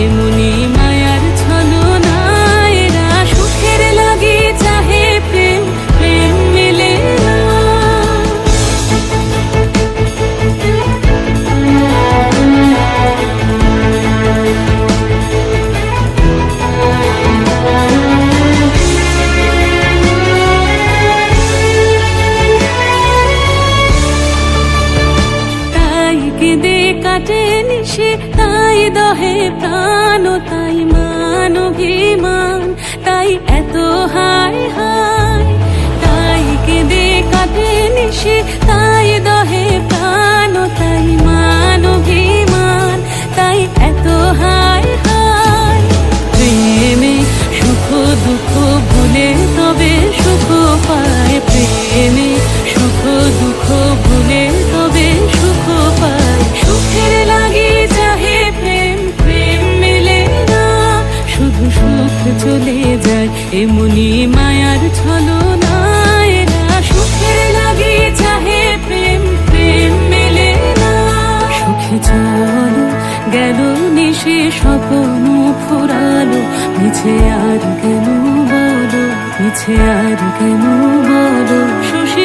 এমনি মায়ার ছলনা এরা সুখের লাগি চাহে প্রেম প্রেম মেলে তাই কেঁদে কাটে নিশে তাই দহে প্রাণ। সুখ চলে যায়, এমনি মায়ার ছলনা এরা সুখের লাগি চাহে প্রেম প্রেম মেলে না। সুখে চলো গেল নিশে, স্বপ্ন ফুরালো। মিছে আর কেন বলো, মিছে আর কেন বলো? শশী